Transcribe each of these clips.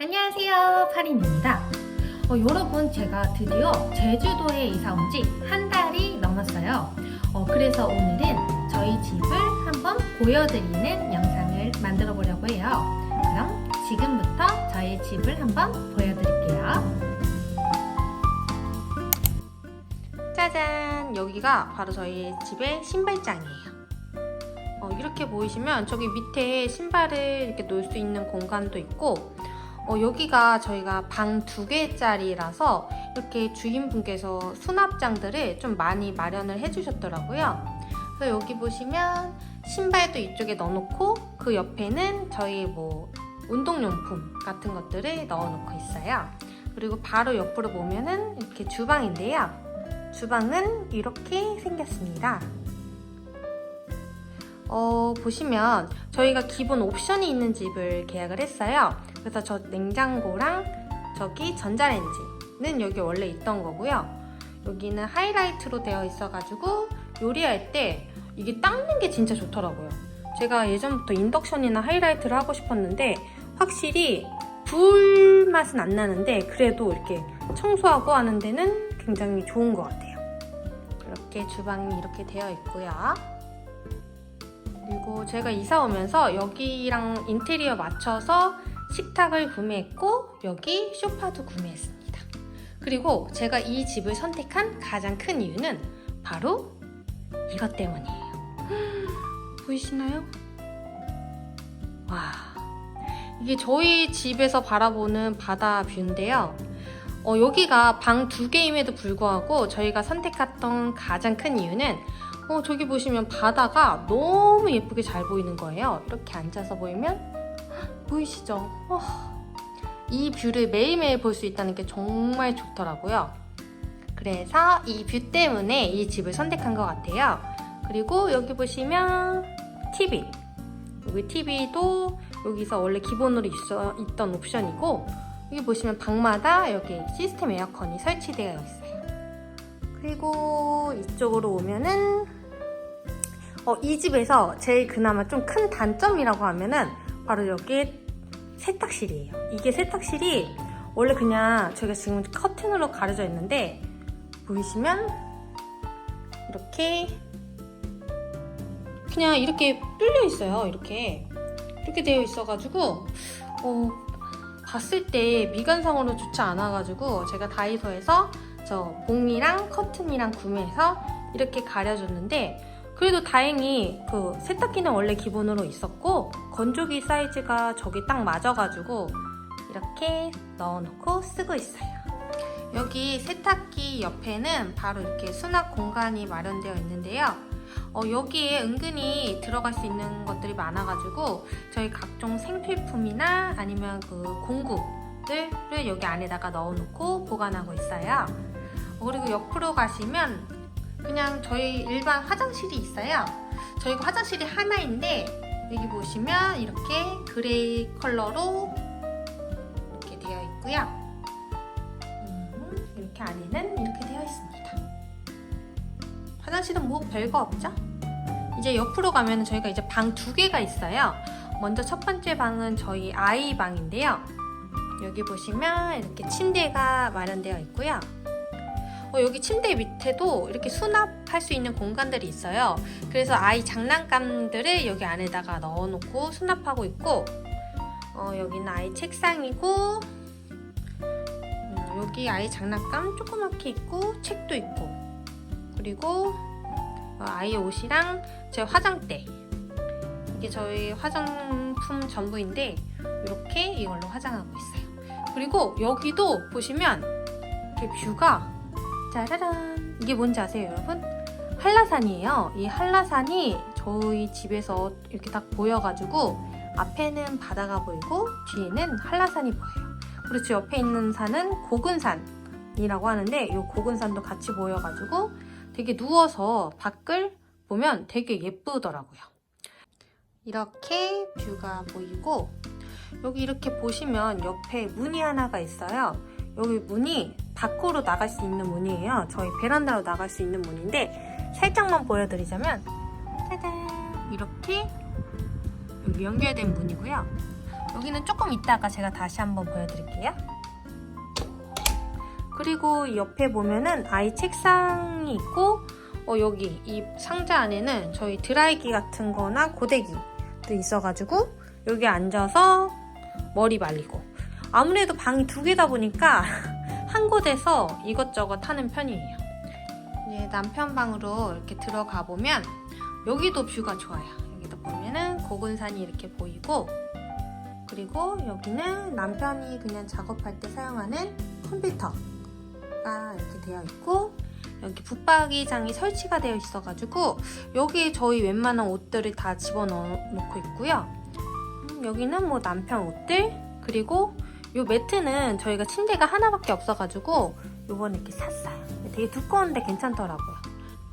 안녕하세요 파린입니다. 어, 여러분 제가 드디어 제주도에 이사 온 지 한 달이 넘었어요. 어, 그래서 오늘은 저희 집을 한번 보여드리는 영상을 만들어 보려고 해요. 그럼 지금부터 저희 집을 한번 보여드릴게요. 짜잔! 여기가 바로 저희 집의 신발장이에요. 어, 이렇게 보이시면 저기 밑에 신발을 이렇게 놓을 수 있는 공간도 있고 어, 여기가 저희가 방 두 개짜리라서 이렇게 주인분께서 수납장들을 좀 많이 마련을 해주셨더라고요. 그래서 여기 보시면 신발도 이쪽에 넣어놓고 그 옆에는 저희 뭐 운동용품 같은 것들을 넣어놓고 있어요. 그리고 바로 옆으로 보면은 이렇게 주방인데요. 주방은 이렇게 생겼습니다. 어, 보시면 저희가 기본 옵션이 있는 집을 계약을 했어요. 그래서 저 냉장고랑 저기 전자레인지는 여기 원래 있던 거고요. 여기는 하이라이트로 되어 있어가지고 요리할 때 이게 닦는 게 진짜 좋더라고요. 제가 예전부터 인덕션이나 하이라이트를 하고 싶었는데 확실히 불 맛은 안 나는데 그래도 이렇게 청소하고 하는 데는 굉장히 좋은 것 같아요. 이렇게 주방이 이렇게 되어 있고요. 그리고 제가 이사 오면서 여기랑 인테리어 맞춰서 식탁을 구매했고 여기 소파도 구매했습니다. 그리고 제가 이 집을 선택한 가장 큰 이유는 바로 이것 때문이에요. 보이시나요? 와, 이게 저희 집에서 바라보는 바다 뷰인데요. 어, 여기가 방 두 개임에도 불구하고 저희가 선택했던 가장 큰 이유는 어, 저기 보시면 바다가 너무 예쁘게 잘 보이는 거예요. 이렇게 앉아서 보이면 헉, 보이시죠? 와, 이 뷰를 매일매일 볼 수 있다는 게 정말 좋더라고요. 그래서 이 뷰 때문에 이 집을 선택한 것 같아요. 그리고 여기 보시면 TV. 여기 TV도 여기서 원래 기본으로 있어, 있던 옵션이고 여기 보시면 방마다 여기 시스템 에어컨이 설치되어 있어요. 그리고 이쪽으로 오면은 어, 이 집에서 제일 그나마 좀 큰 단점이라고 하면은 바로 여기 세탁실이에요. 이게 세탁실이 원래 그냥 저희가 지금 커튼으로 가려져 있는데 보이시면 이렇게 그냥 이렇게 뚫려 있어요. 이렇게 이렇게 되어 있어가지고 어, 봤을 때 미관상으로 좋지 않아가지고 제가 다이소에서 저 봉이랑 커튼이랑 구매해서 이렇게 가려줬는데 그래도 다행히 그 세탁기는 원래 기본으로 있었고 건조기 사이즈가 저기 딱 맞아가지고 이렇게 넣어놓고 쓰고 있어요. 여기 세탁기 옆에는 바로 이렇게 수납 공간이 마련되어 있는데요. 어, 여기에 은근히 들어갈 수 있는 것들이 많아가지고 저희 각종 생필품이나 아니면 그 공구들을 여기 안에다가 넣어놓고 보관하고 있어요. 어, 그리고 옆으로 가시면 그냥 저희 일반 화장실이 있어요. 저희가 화장실이 하나인데 여기 보시면 이렇게 그레이 컬러로 이렇게 되어 있고요. 음, 이렇게 안에는 이렇게 되어 있습니다. 화장실은 뭐 별거 없죠? 이제 옆으로 가면 저희가 이제 방 두 개가 있어요. 먼저 첫 번째 방은 저희 아이 방인데요. 여기 보시면 이렇게 침대가 마련되어 있고요. 어, 여기 침대 밑에도 이렇게 수납할 수 있는 공간들이 있어요. 그래서 아이 장난감들을 여기 안에다가 넣어놓고 수납하고 있고, 어, 여기는 아이 책상이고, 음, 여기 아이 장난감 조그맣게 있고, 책도 있고, 그리고 어, 아이 옷이랑 제 화장대. 이게 저희 화장품 전부인데, 이렇게 이걸로 화장하고 있어요. 그리고 여기도 보시면 이렇게 뷰가 짜라란. 이게 뭔지 아세요 여러분? 한라산이에요. 이 한라산이 저희 집에서 이렇게 딱 보여가지고 앞에는 바다가 보이고 뒤에는 한라산이 보여요. 그리고 저 옆에 있는 산은 고근산이라고 하는데 이 고근산도 같이 보여가지고 되게 누워서 밖을 보면 되게 예쁘더라고요. 이렇게 뷰가 보이고 여기 이렇게 보시면 옆에 문이 하나가 있어요 여기 문이 밖으로 나갈 수 있는 문이에요. 저희 베란다로 나갈 수 있는 문인데 살짝만 보여드리자면 짜잔 이렇게 여기 연결된 문이고요. 여기는 조금 이따가 제가 다시 한번 보여드릴게요. 그리고 이 옆에 보면은 아이 책상이 있고 어, 여기 이 상자 안에는 저희 드라이기 같은 거나 고데기도 있어가지고 여기 앉아서 머리 말리고 아무래도 방이 두 개다 보니까 한 곳에서 이것저것 하는 편이에요. 이제 남편 방으로 이렇게 들어가 보면 여기도 뷰가 좋아요. 여기도 보면은 고군산이 이렇게 보이고 그리고 여기는 남편이 그냥 작업할 때 사용하는 컴퓨터가 이렇게 되어 있고 여기 붙박이장이 설치가 되어 있어가지고 여기에 저희 웬만한 옷들을 다 집어넣고 있고요. 음, 여기는 뭐 남편 옷들 그리고 이 매트는 저희가 침대가 하나밖에 없어가지고 요번에 이렇게 샀어요. 되게 두꺼운데 괜찮더라고요.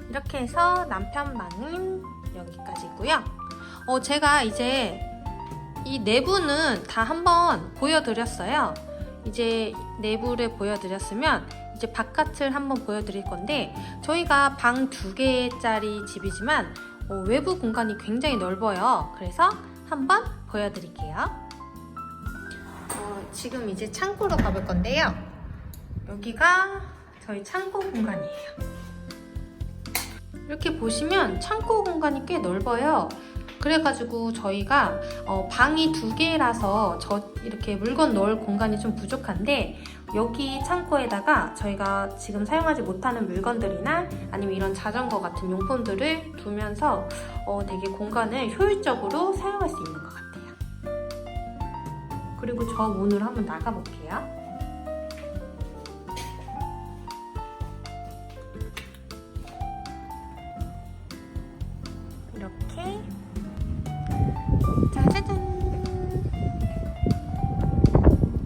이렇게 해서 남편 방은 여기까지고요. 어, 제가 이제 이 내부는 다 한번 보여드렸어요. 이제 내부를 보여드렸으면 이제 바깥을 한번 보여드릴 건데 저희가 방 두 개짜리 집이지만 어, 외부 공간이 굉장히 넓어요. 그래서 한번 보여드릴게요. 어, 지금 이제 창고로 가볼 건데요. 여기가 저희 창고 공간이에요. 이렇게 보시면 창고 공간이 꽤 넓어요. 그래가지고 저희가 어, 방이 두 개라서 저 이렇게 물건 넣을 공간이 좀 부족한데 여기 창고에다가 저희가 지금 사용하지 못하는 물건들이나 아니면 이런 자전거 같은 용품들을 두면서 어, 되게 공간을 효율적으로 사용할 수 있는 것 같아요. 그리고 저 문으로 한번 나가볼게요. 이렇게. 짜자잔.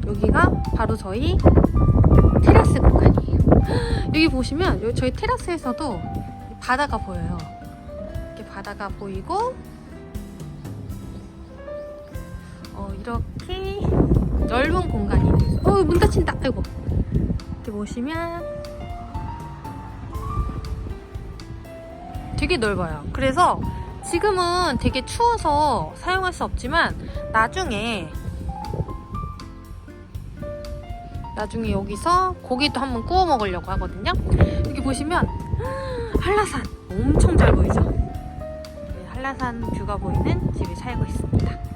여기가 바로 저희 테라스 공간이에요. 여기 보시면 저희 테라스에서도 바다가 보여요. 이렇게 바다가 보이고 어, 이렇게 넓은 공간이 있어요 어, 문 닫힌다 아이고 이렇게 보시면 되게 넓어요 그래서 지금은 되게 추워서 사용할 수 없지만 나중에 나중에 여기서 고기도 한번 구워 먹으려고 하거든요. 여기 보시면 한라산 엄청 잘 보이죠? 네, 한라산 뷰가 보이는 집에 살고 있습니다.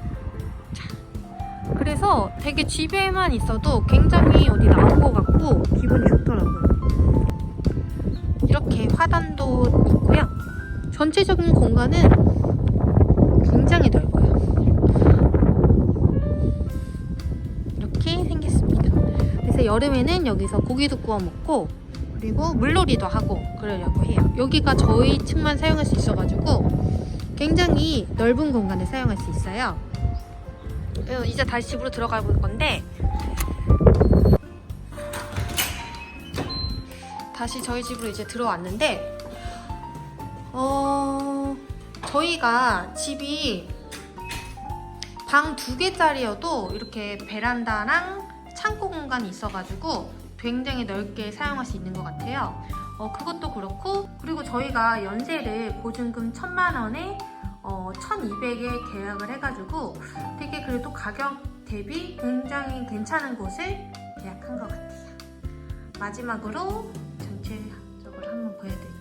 자, 그래서 되게 집에만 있어도 굉장히 어디 나온 것 같고 기분이 좋더라고요. 이렇게 화단도 있고요. 전체적인 공간은 굉장히 넓어요. 이렇게 생겼습니다. 그래서 여름에는 여기서 고기도 구워 먹고 그리고 물놀이도 하고 그러려고 해요. 여기가 저희 층만 사용할 수 있어가지고 굉장히 넓은 공간을 사용할 수 있어요. 어, 이제 다시 집으로 들어가 볼 건데 다시 저희 집으로 이제 들어왔는데 어 저희가 집이 방 두 개짜리여도 이렇게 베란다랑 창고 공간이 있어가지고 굉장히 넓게 사용할 수 있는 것 같아요. 어, 그것도 그렇고 그리고 저희가 연세를 보증금 천만 원에 어, 1,200에 계약을 해가지고 되게 그래도 가격 대비 굉장히 괜찮은 곳을 계약한 것 같아요. 마지막으로 전체적으로 한번 보여드릴게요.